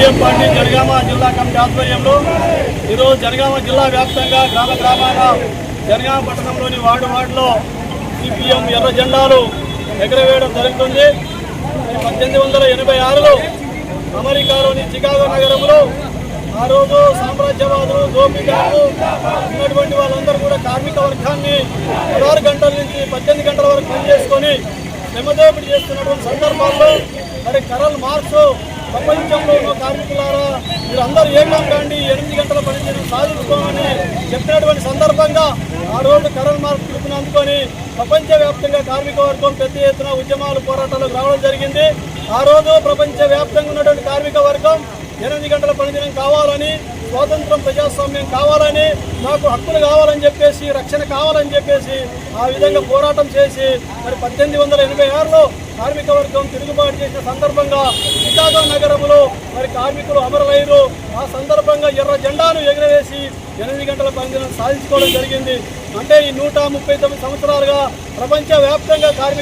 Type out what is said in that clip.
CPM party Janagama జిల్లా committee ఆధ్వర్యంలో ఈరోజు జనగామ జిల్లా వ్యాప్తంగా గ్రామ గ్రామాల జనగామ పట్టణంలోని వార్డు వార్డులో సిపిఎం ఎర్ర జెండాలు ఎగరవేయడం జరుగుతుంది. పద్దెనిమిది వందల ఎనభై ఆరులో అమెరికాలోని చికాగో నగరంలో ఆ రోజు సామ్రాజ్యవాదులు దోపిడీలు ఉన్నటువంటి వాళ్ళందరూ కూడా కార్మిక వర్గాన్ని పదహారు గంటల నుంచి పద్దెనిమిది గంటల వరకు పనిచేసుకొని శ్రమదోపిడి చేస్తున్నటువంటి సందర్భాల్లో మరి కరల్ మార్క్స్ ప్రపంచంలో కార్మికులారా మీరందరూ ఏకం రండి ఎనిమిది గంటల పనిచేయడం సాధించుకోమని చెప్పినటువంటి సందర్భంగా ఆ రోజు కరల్ మార్క్స్ పిలుపుని అందుకొని ప్రపంచవ్యాప్తంగా కార్మిక వర్గం పెద్ద ఎత్తున ఉద్యమాలు పోరాటాలకు రావడం జరిగింది. ఆ రోజు ప్రపంచవ్యాప్తంగా ఉన్నటువంటి కార్మిక వర్గం ఎనిమిది గంటల పనిదినం కావాలని స్వాతంత్రం ప్రజాస్వామ్యం కావాలని నాకు హక్కులు కావాలని చెప్పేసి రక్షణ కావాలని చెప్పేసి ఆ విధంగా పోరాటం చేసి మరి పద్దెనిమిది వందల ఎనభై ఆరులో కార్మిక వర్గం తిరుగుబాటు చేసిన సందర్భంగా చికాగో నగరంలో మరి కార్మికులు అమరులైరు ఆ సందర్భంగా ఎర్ర జెండాను ఎగురవేసి ఎనిమిది గంటల పనిదినం సాధించుకోవడం జరిగింది. అంటే ఈ నూట ముప్పై తొమ్మిది సంవత్సరాలుగా ప్రపంచ వ్యాప్తంగా కార్మిక